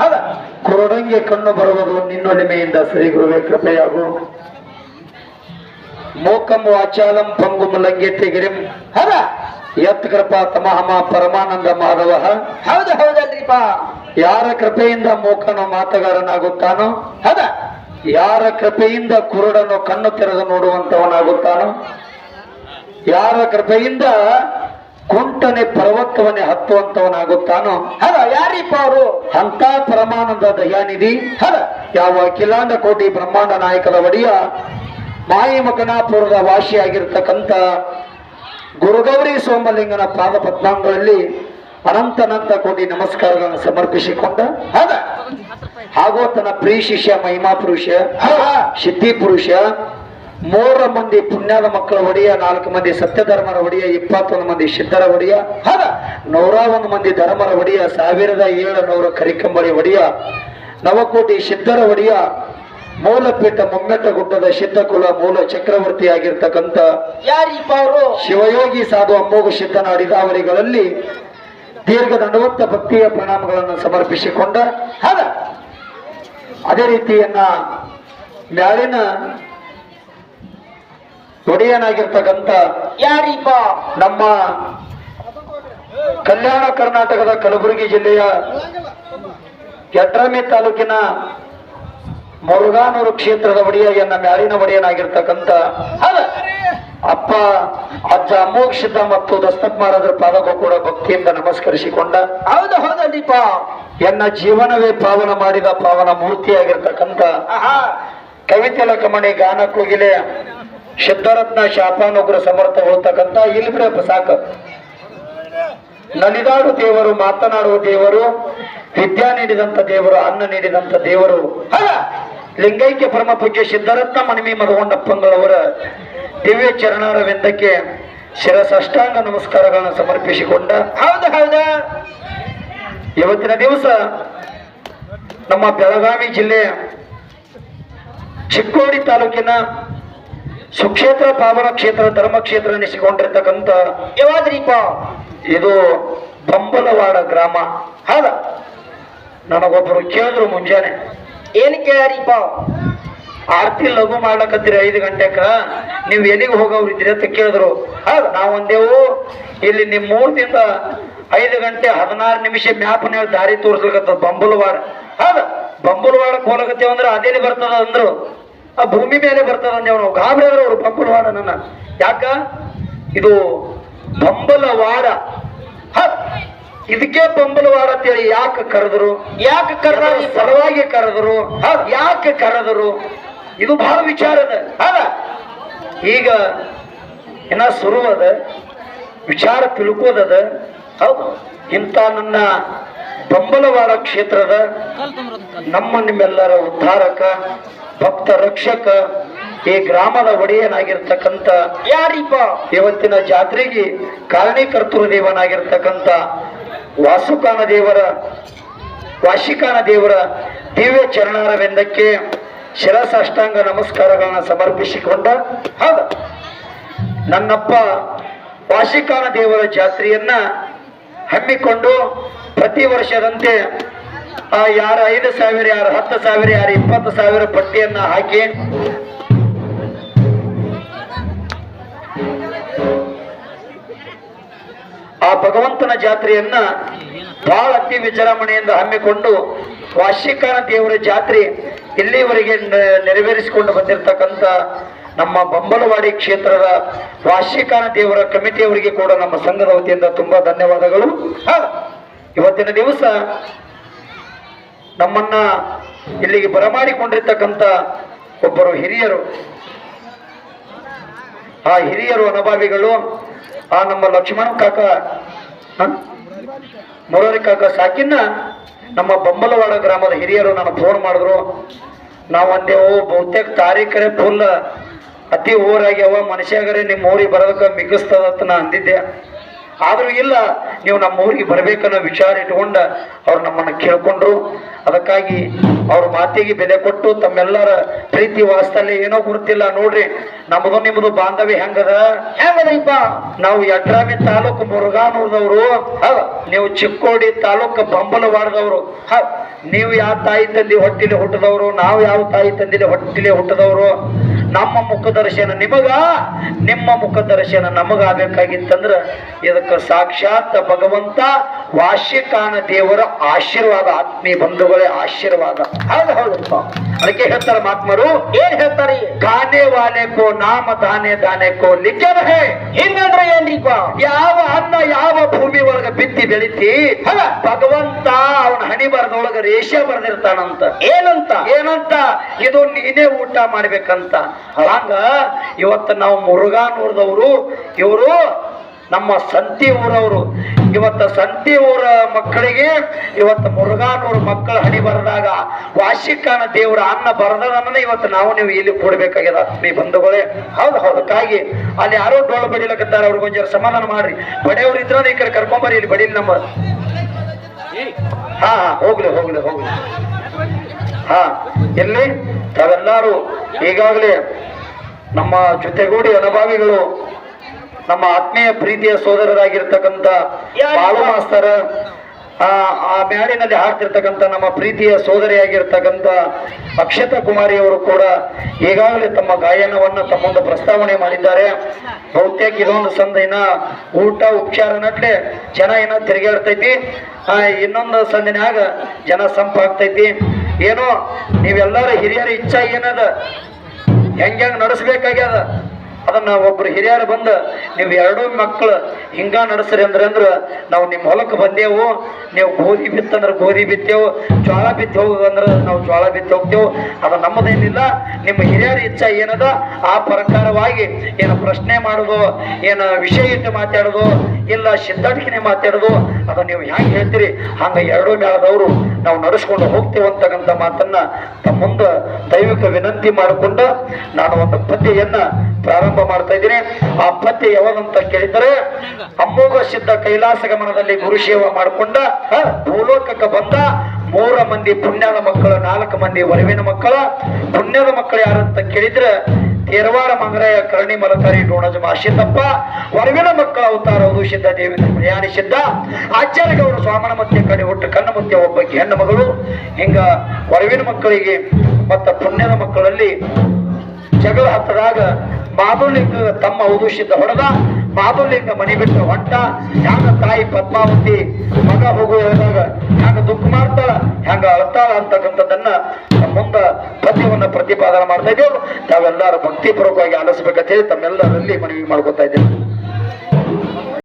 ಹೌದ? ಕುರುಡಂಗೆ ಕಣ್ಣು ಬರುವುದು ನಿನ್ನೊಲಿಮೆಯಿಂದ ಶ್ರೀ ಗುರುವೇ ಕೃಪೆಯಾಗು. ಮೋಕಂ ವಾಚಾಲಂ ಪಂಗು ಮುಲಂಗೆ ತೆಗಿರಿಂ. ಹೌದ? ಯತ್ ಕೃಪಾ ತಮಹಮ ಪರಮಾನಂದ ಮಾಧವ ಹೌದ ಹೌದಲ್ರಿಪ ಯಾರ ಕೃಪೆಯಿಂದ ಮೋಕನ ಮಾತುಗಾರನಾಗುತ್ತಾನೋ? ಹೌದ? ಯಾರ ಕೃಪೆಯಿಂದ ಕುರುಡನು ಕಣ್ಣು ತೆರೆದು ನೋಡುವಂತವನಾಗುತ್ತಾನೋ? ಯಾರ ಕೃಪೆಯಿಂದ ಕುಂಟನೆ ಪರ್ವತವನ್ನೇ ಹತ್ತುವಂತವನಾಗುತ್ತಾನೋ? ಹಲ ಯಾರಿಪ್ಪ ಅವರು? ಅಂತ ಪರಮಾನಂದ ದಯಾನಿಧಿ. ಹಲ ಯಾವ ಕಿಲಾಂಡ ಕೋಟಿ ಬ್ರಹ್ಮಾಂಡ ನಾಯಕರ ಒಡೆಯ ಮಾಯಿ ಮಕನಾಪುರದ ವಾಸಿಯಾಗಿರ್ತಕ್ಕಂಥ ಗುರುಗೌರಿ ಸೋಮಲಿಂಗನ ಪಾದ ಪದ್ಮಾಂಗಗಳಲ್ಲಿ ಅನಂತನಂತ ಕೋಟಿ ನಮಸ್ಕಾರಗಳನ್ನು ಸಮರ್ಪಿಸಿಕೊಂಡ ಹೌದ ಹಾಗೂ ತನ್ನ ಪ್ರಿಯ ಶಿಷ್ಯ ಮಹಿಮಾ ಪುರುಷ ಸಿದ್ಧಿ ಪುರುಷ ಮೂರ ಮಂದಿ ಪುಣ್ಯದ ಮಕ್ಕಳ ಒಡೆಯ ನಾಲ್ಕು ಮಂದಿ ಸತ್ಯಧರ್ಮರ ಒಡೆಯ ಇಪ್ಪತ್ತೊಂದು ಮಂದಿ ಸಿದ್ಧರ ಒಡೆಯ ಹಾಗ ನೂರ ಒಂದು ಮಂದಿ ಧರ್ಮರ ಒಡೆಯ ಸಾವಿರದ ಏಳು ನೂರ ಕರಿಕಂಬಳಿ ಒಡೆಯ ನವಕೋಟಿ ಸಿದ್ಧರ ಒಡೆಯ ಮೂಲಪೀಠ ಮುಮ್ಮೆಟ್ಟ ಗುಡ್ಡದ ಸಿದ್ಧಕುಲ ಮೂಲ ಚಕ್ರವರ್ತಿ ಆಗಿರ್ತಕ್ಕಂಥ ಶಿವಯೋಗಿ ಸಾಧು ಅಮ್ಮೋಗ ಸಿದ್ಧನಾಡಿದ ಅಡಿದಾವರಿಗಳಲ್ಲಿ ದೀರ್ಘ ದಂಡವತ್ತ ಭಕ್ತಿಯ ಪ್ರಣಾಮಗಳನ್ನು ಸಮರ್ಪಿಸಿಕೊಂಡ ಹಾಗ ಅದೇ ರೀತಿಯನ್ನ ಮ್ಯಾಲಿನ ಒಡೆಯನಾಗಿರ್ತಕ್ಕಂಥ ಯಾರಿಪ್ಪ? ನಮ್ಮ ಕಲ್ಯಾಣ ಕರ್ನಾಟಕದ ಕಲಬುರಗಿ ಜಿಲ್ಲೆಯ ಯಟ್ರಮಿ ತಾಲೂಕಿನ ಮುರುಘಾನೂರು ಕ್ಷೇತ್ರದ ಒಡೆಯ ಎನ್ನ ಮ್ಯಾಲಿನ ಒಡೆಯನಾಗಿರ್ತಕ್ಕಂಥ ಅಪ್ಪ ಅಜ್ಜ ಅಮೋಕ್ಷಿತ ಮತ್ತು ದಸ್ತಕ್ ಮಹಾರಾಜರ ಪಾದಕ್ಕೂ ಕೂಡ ಭಕ್ತಿಯಿಂದ ನಮಸ್ಕರಿಸಿಕೊಂಡ ಹೌದು ಹೌದಲ್ಲಿಪ್ಪ ಎನ್ನ ಜೀವನವೇ ಪಾವನ ಮಾಡಿದ ಪಾವನ ಮೂರ್ತಿಯಾಗಿರ್ತಕ್ಕಂಥ ಆಹಾ. ಕವಿತೆ ಲಕಮಣಿ ಗಾನ ಕೋಗಿಲೆ ಸಿದ್ಧರತ್ನ ಶಾಪಾನುಗ್ರ ಸಮರ್ಥ ಹೋಗ್ತಕ್ಕಂಥ, ಇಲ್ಲಿ ಬಿಡಪ್ಪ ಸಾಕು. ನಲಿದಾಡು ದೇವರು, ಮಾತನಾಡುವ ದೇವರು, ವಿದ್ಯಾ ನೀಡಿದಂತ ದೇವರು, ಅನ್ನ ನೀಡಿದಂತ ದೇವರು. ಅಲ್ಲ ಲಿಂಗೈಕ್ಯ ಪರಮ ಪೂಜ್ಯ ಸಿದ್ಧರತ್ನ ಮಣಿಮಿ ಮಧುಗೊಂಡಪ್ಪಂಗಳವರ ದಿವ್ಯ ಚರಣಾರವಿಂದಕ್ಕೆ ಶಿರಸಷ್ಟಾಂಗ ನಮಸ್ಕಾರಗಳನ್ನು ಸಮರ್ಪಿಸಿಕೊಂಡ. ಹೌದ ಹೌದ. ಇವತ್ತಿನ ದಿವಸ ನಮ್ಮ ಬೆಳಗಾವಿ ಜಿಲ್ಲೆ ಚಿಕ್ಕೋಡಿ ತಾಲೂಕಿನ ಸುಕ್ಷೇತ್ರ ಪಾವನ ಕ್ಷೇತ್ರ ಧರ್ಮಕ್ಷೇತ್ರ ಎನಿಸಿಕೊಂಡಿರ್ತಕ್ಕಂಥ ಯಾವಾದ್ರೀಪ, ಇದು ಬಂಬಲವಾಡ ಗ್ರಾಮ. ಹೌದ? ನನಗೊಬ್ಬರು ಕೇಳಿದ್ರು ಮುಂಜಾನೆ. ಏನ್ ಕೇಳಿಪ ಆರ್ತಿ ಲಘು ಮಾಡ್ಲಕತ್ತೀರಿ ಐದು ಗಂಟೆಕ ನೀವು ಎಲ್ಲಿಗೆ ಹೋಗೋರಿದ್ರಿ ಅಂತ ಕೇಳಿದ್ರು. ಹೌದು? ನಾವು ಒಂದೇವು ಇಲ್ಲಿ ನಿಮ್ಮ ಮೂರ್ತಿಂದ ಐದು ಗಂಟೆ ಹದಿನಾರು ನಿಮಿಷ ಮ್ಯಾಪ್ನ ದಾರಿ ತೋರಿಸ್ಲಿಕ್ಕ ಬಂಬುಲವಾಡ. ಹೌದು? ಬಂಬುಲವಾಡಕ್ಕೆ ಹೋಗಕತ್ತೇವ ಅಂದ್ರೆ ಅದೇಲಿ ಬರ್ತದ ಅಂದ್ರು. ಆ ಭೂಮಿ ಮೇಲೆ ಬರ್ತದ ಅಂದೇವ್ ಅವನು ಗಾಬರಿ ಆದ್ರೆ ಅವರು ಬಂಬಲವಾಡ ನನ್ನ. ಯಾಕ? ಇದು ಬಂಬಲವಾಡ. ಇದಕ್ಕೆ ಬಂಬಲವಾಡ ಅಂತೇಳಿ ಯಾಕೆ ಕರೆದ್ರು? ಯಾಕೆ ಕರೆದ್ರು? ಕರ್ನಾಟಕ ಸಲುವಾಗಿ ಕರೆದ್ರು. ಯಾಕೆ ಕರೆದ್ರು? ಇದು ಬಹಳ ವಿಚಾರ ಅದ. ಅದ ಈಗ ಇನ್ನ ಶುರುವದ ವಿಚಾರ ತಿಳ್ಕೋದದ ಹೌದು. ಇಂಥ ನನ್ನ ಬಂಬಲವಾಡ ಕ್ಷೇತ್ರದ ನಮ್ಮ ನಿಮ್ಮೆಲ್ಲರ ಉದ್ಧಾರಕ. ಭಕ್ತ ರಕ್ಷಕ ಈ ಗ್ರಾಮದ ಒಡೆಯನಾಗಿರ್ತಕ್ಕಂಥ ಯಾರಿಪ್ಪ? ಇವತ್ತಿನ ಜಾತ್ರೆಗೆ ಕಾರಣೀಕರ್ತೃ ದೇವನಾಗಿರ್ತಕ್ಕಂಥ ವಾಸುಕಾನ ದೇವರ ವಾಶಿಕಾನ ದೇವರ ದಿವ್ಯ ಚರಣಾರವೆಂದಕ್ಕೆ ಶಿರಸಾಷ್ಟಾಂಗ ನಮಸ್ಕಾರಗಳನ್ನ ಸಮರ್ಪಿಸಿಕೊಂಡ ಹೌದು ನನ್ನಪ್ಪ ವಾಶಿಕಾನ ದೇವರ ಜಾತ್ರೆಯನ್ನ ಹಮ್ಮಿಕೊಂಡು ಪ್ರತಿ ವರ್ಷದಂತೆ ಯಾರ ಐದು ಸಾವಿರ, ಯಾರು ಹತ್ತು ಸಾವಿರ, ಯಾರು ಇಪ್ಪತ್ತು ಸಾವಿರ ಪಟ್ಟಿಯನ್ನ ಹಾಕಿ. ಆ ಭಗವಂತನ ಜಾತ್ರೆಯನ್ನ ಬಹಳ ಅತಿ ವಿಜೃಂಭಣೆಯಿಂದ ಹಮ್ಮಿಕೊಂಡು ವಾರ್ಷಿಕಾನ ದೇವರ ಜಾತ್ರೆ ಇಲ್ಲಿವರೆಗೆ ನೆರವೇರಿಸಿಕೊಂಡು ಬಂದಿರತಕ್ಕಂಥ ನಮ್ಮ ಬಂಬಲವಾಡಿ ಕ್ಷೇತ್ರದ ವಾರ್ಷಿಕಾನ ದೇವರ ಕಮಿಟಿಯವರಿಗೆ ಕೂಡ ನಮ್ಮ ಸಂಘದ ವತಿಯಿಂದ ತುಂಬಾ ಧನ್ಯವಾದಗಳು. ಇವತ್ತಿನ ದಿವಸ ನಮ್ಮನ್ನ ಇಲ್ಲಿಗೆ ಬರಮಾಡಿಕೊಂಡಿರ್ತಕ್ಕಂಥ ಒಬ್ಬರು ಹಿರಿಯರು. ಆ ಹಿರಿಯರು ಅನುಭವಿಗಳು ಆ ನಮ್ಮ ಲಕ್ಷ್ಮಣ ಕಾಕ? ಮುರಾರಿ ಕಾಕ ಸಾಕಿನ್ನ ನಮ್ಮ ಬೊಮ್ಮಲವಾಡ ಗ್ರಾಮದ ಹಿರಿಯರು ನಾನು ಫೋನ್ ಮಾಡಿದ್ರು. ನಾವು ಅಂದೇವು ಬಹುತೇಕ ತಾರೀಖರೇ ಫುಲ್ ಅತಿ ಊರಾಗ್ಯಾವ ಮನುಷ್ಯಾಗರೇ ನಿಮ್ಮ ಊರಿಗೆ ಬರೋದಕ್ಕೆ ಮಿಗಿಸ್ತದಂತ ನಾ ಅಂದಿದ್ದೆ. ಆದ್ರೂ ಇಲ್ಲ, ನೀವು ನಮ್ಮ ಊರಿಗೆ ಬರಬೇಕನ್ನೋ ವಿಚಾರ ಇಟ್ಕೊಂಡು ಅವ್ರು ನಮ್ಮನ್ನ ಕೇಳ್ಕೊಂಡ್ರು. ಅದಕ್ಕಾಗಿ ಅವ್ರ ಮಾತಿಗೆ ಬೆಲೆ ಕೊಟ್ಟು ತಮ್ಮೆಲ್ಲರ ಪ್ರೀತಿ ವಾಸ್ತಲ್ಯ ಏನೋ ಗುರುತಿಲ್ಲ ನೋಡ್ರಿ. ನಮ್ದು ನಿಮ್ದು ಬಾಂಧವ್ಯ ಹೆಂಗದ? ಹೆಂಗದಪ್ಪ ನಾವು ಯಡ್ರಾಮಿ ತಾಲೂಕು ಮುರುಘಾನೂರ್ದವ್ರು. ನೀವು ಚಿಕ್ಕೋಡಿ ತಾಲೂಕು ಬಂಬಲವಾಡದವರು. ನೀವು ಯಾವ ತಾಯಿ ತಂದಿ ಹೊಟ್ಟಿಲೆ ಹುಟ್ಟದವರು ನಾವು ಯಾವ ತಾಯಿ ತಂದಿಲಿ ಹೊಟ್ಟಿಲೆ ಹುಟ್ಟದವರು? ನಮ್ಮ ಮುಖದರ್ಶನ ನಿಮಗ ನಿಮ್ಮ ಮುಖದರ್ಶನ ನಮಗಾಗಬೇಕಾಗಿತ್ತಂದ್ರ ಇದಕ್ಕೆ ಸಾಕ್ಷಾತ್ ಭಗವಂತ ವಾರ್ಷಿಕಾನ ದೇವರ ಆಶೀರ್ವಾದ ಆತ್ಮೀಯ ಬಂಧುಗಳೇ ಆಶೀರ್ವಾದ. ಹೌದು ಹೌದಪ್ಪ ಅದಕ್ಕೆ ಹೇಳ್ತಾರ ಮಹಾತ್ಮರು ಏನ್ ಹೇಳ್ತಾರೆ? ಗಾನೆ ವಾಲೆ ಕೋ ನಾಮ ದಾನೆ ದಾನೆ ಕೋ ಲಿಖನ ಹೇ ಹಿಂಗಂದ್ರ ಏನ್ರಿಪ್ಪ ಯಾವ ಅನ್ನ ಯಾವ ಭೂಮಿ ಒಳಗ ಬಿತ್ತಿ ಬೆಳಿತಿ? ಅಲ್ಲ ಭಗವಂತ ಅವನ ಹಣಿ ಬರದೊಳಗ ರೇಷ ಬರ್ದಿರ್ತಾನಂತ. ಏನಂತ? ಏನಂತ? ಇದು ನೀನೇ ಊಟ ಮಾಡ್ಬೇಕಂತ. ಹಂಗ ಇವತ್ತು ನಾವು ಮುರುಘಾನೂರದವರು ಇವರು ನಮ್ಮ ಸಂತಿ ಊರವರು. ಇವತ್ತ ಸಂತಿ ಊರ ಮಕ್ಕಳಿಗೆ ಇವತ್ತು ಮುರುಘಾನೂರು ಮಕ್ಕಳ ಹಣಿ ಬರದಾಗ ವಾರ್ಷಿಕಾನ ದೇವರ ಅನ್ನ ಬರದನ್ನ ಇವತ್ತು ನಾವು ನೀವು ಇಲ್ಲಿ ಕೊಡ್ಬೇಕಾಗ್ಯದ. ಆತ್ಮೀಯ ಬಂಧುಗಳೇ. ಹೌದು ಹೌದಕ್ಕಾಗಿ ಅಲ್ಲಿ ಯಾರೋ ಡೋಳು ಬಡಿಲಕತ್ತಾರ, ಅವ್ರಿಗೆ ಒಂಚೂರು ಸಮಾಧಾನ ಮಾಡ್ರಿ. ಬಡೆಯವ್ರು ಇದ್ರ ಈ ಕಡೆ ಕರ್ಕೊಂಬರಿ ಇಲ್ಲಿ ಬಡಿಲ್ ನಮ್ಮ. ಹಾ ಹಾ, ಹೋಗ್ಲಿ ಹೋಗ್ಲಿ ಹೋಗ್ಲಿ. ಹಾ, ಎಲ್ಲಿ? ತಾವೆಲ್ಲರೂ ಈಗಾಗಲೇ ನಮ್ಮ ಜೊತೆಗೂಡಿ ಅನುಭವಿಗಳು ನಮ್ಮ ಆತ್ಮೀಯ ಪ್ರೀತಿಯ ಸೋದರರಾಗಿರ್ತಕ್ಕಂಥ ಬಾಲು ಬಾಳು ಮಾಸ್ತರ ಆ ಮ್ಯಾಡಿನಲ್ಲಿ ಹಾಡ್ತಿರ್ತಕ್ಕಂಥ ನಮ್ಮ ಪ್ರೀತಿಯ ಸೋದರಿಯಾಗಿರ್ತಕ್ಕಂಥ ಅಕ್ಷತಾ ಕುಮಾರಿ ಅವರು ಕೂಡ ಈಗಾಗಲೇ ತಮ್ಮ ಗಾಯನವನ್ನು ತಮ್ಮೊಂದು ಪ್ರಸ್ತಾವನೆ ಮಾಡಿದ್ದಾರೆ. ಬಹುತೇಕ ಇದೊಂದು ಸಂದಿನ ಊಟ ಉಪಚಾರ ನಟ್ಲೆ ಜನ ಏನೋ ತಿರುಗಾಡ್ತೈತಿ. ಆ ಇನ್ನೊಂದು ಸಂದಿನಾಗ ಜನ ಸಂಪಾಗ್ತೈತಿ. ಏನೋ ನೀವೆಲ್ಲರೂ ಹಿರಿಯರ ಇಚ್ಛಾ ಏನದ? ಹೆಂಗೆ ಹೆಂಗ್ ನಡೆಸ್ಬೇಕಾಗ್ಯದ? ಅದನ್ನ ಒಬ್ರು ಹಿರಿಯರು ಬಂದ, ನೀವು ಎರಡೂ ಮಕ್ಕಳು ಹಿಂಗ ನಡೆಸ್ರಿ ಅಂದ್ರೆ ಅಂದ್ರ ನಾವು ನಿಮ್ಮ ಹೊಲಕ್ಕೆ ಬಂದೇವು, ನೀವು ಗೋಧಿ ಬಿತ್ತಂದ್ರೆ ಗೋಧಿ ಬಿತ್ತೇವು, ಜ್ವಾಳ ಬಿತ್ತ ಹೋಗು ಅಂದ್ರೆ ನಾವು ಜ್ವಾಳ ಬಿತ್ತಿ ಹೋಗ್ತೇವು. ಅದು ನಮ್ಮದೇನಿಲ್ಲ, ನಿಮ್ಮ ಹಿರಿಯರ ಇಚ್ಛ ಏನದ? ಆ ಪ್ರಕಾರವಾಗಿ ಏನು ಪ್ರಶ್ನೆ ಮಾಡೋದು, ಏನು ವಿಷಯ ಇಟ್ಟು ಮಾತಾಡೋದು, ಇಲ್ಲ ಸಿದ್ಧಾಟಿಕೆನೆ ಮಾತಾಡೋದು, ಅದು ನೀವು ಹೆಂಗೆ ಹೇಳ್ತೀರಿ? ಹಂಗ ಎರಡೂ ಮೇಳದವರು ನಾವು ನಡೆಸ್ಕೊಂಡು ಹೋಗ್ತೇವೆ ಅಂತಕ್ಕಂಥ ಮಾತನ್ನ ತಮ್ಮ ದೈವಿಕ ವಿನಂತಿ ಮಾಡಿಕೊಂಡು, ನಾನು ಒಂದು ಪದ್ಯೆಯನ್ನ ಪ್ರಾರಂಭ ಮಾಡ್ತಾ ಇದ್ದೀನಿ. ಆ ಪದ್ಯ ಯಾವಾಗಂತ ಕೇಳಿದರೆ, ಅಮೋಘ ಸಿದ್ಧ ಕೈಲಾಸ ಗಮನದಲ್ಲಿ ಗುರುಶೇವ ಮಾಡಿಕೊಂಡ ಭೂಲೋಕಕ್ಕೆ ಬಂದ ಮೂರ ಮಂದಿ ಪುಣ್ಯದ ಮಕ್ಕಳು, ನಾಲ್ಕು ಮಂದಿ ವರವಿನ ಮಕ್ಕಳ. ಪುಣ್ಯದ ಮಕ್ಕಳು ಯಾರಂತ ಕೇಳಿದ್ರೆ, ತೇರವಾರ ಮಂಗರಾಯ ಕರ್ಣಿ ಮಲಕಾರಿ ಡೋಣಜ ಮಾಶಿದ್ದಪ್ಪ ವರವಿನ ಮಕ್ಕಳ ಅವತಾರ ಸಿದ್ಧ ದೇವೇಂದ್ರ ಆಚಾರ್ಯ ಅವರು ಸ್ವಾಮನ ಮತ್ತೆ ಕಡೆ ಹುಟ್ಟು, ಕಣ್ಣ ಮುತ್ತೆ ಒಬ್ಬ ಹೆಣ್ಣು ಮಗಳು. ಹಿಂಗ ವರವಿನ ಮಕ್ಕಳಿಗೆ ಮತ್ತ ಪುಣ್ಯದ ಮಕ್ಕಳಲ್ಲಿ ಜಗಳ ಹತ್ತದಾಗ ಮಾಧುಲಿಂಗ ತಮ್ಮ ಉದುಷಿತ ಹೊಡೆದ ಮಾಧುಲಿಂಗ ಮನೆ ಬಿಟ್ಟು ಹೊಟ್ಟ ಹ್ಯಾಂಗ ತಾಯಿ ಪದ್ಮಾವತಿ ಮಗ ಹೋಗುವಾಗ ಹ್ಯಾಂಗ ದುಃಖ ಮಾಡ್ತಾಳ ಹ್ಯಾಂಗ ಅಳ್ತಾಳ ಅಂತಕ್ಕಂಥದ್ದನ್ನ ಮುಂದ ಪದ್ಯವನ್ನು ಪ್ರತಿಪಾದನೆ ಮಾಡ್ತಾ ಇದ್ದೇವೆ. ತಾವೆಲ್ಲರೂ ಭಕ್ತಿಪೂರ್ವಕವಾಗಿ ಆಲಿಸ್ಬೇಕಂತ ಹೇಳಿ ತಮ್ಮೆಲ್ಲರಲ್ಲಿ ಮನವಿ ಮಾಡ್ಕೊತಾ ಇದ್ದೇವೆ.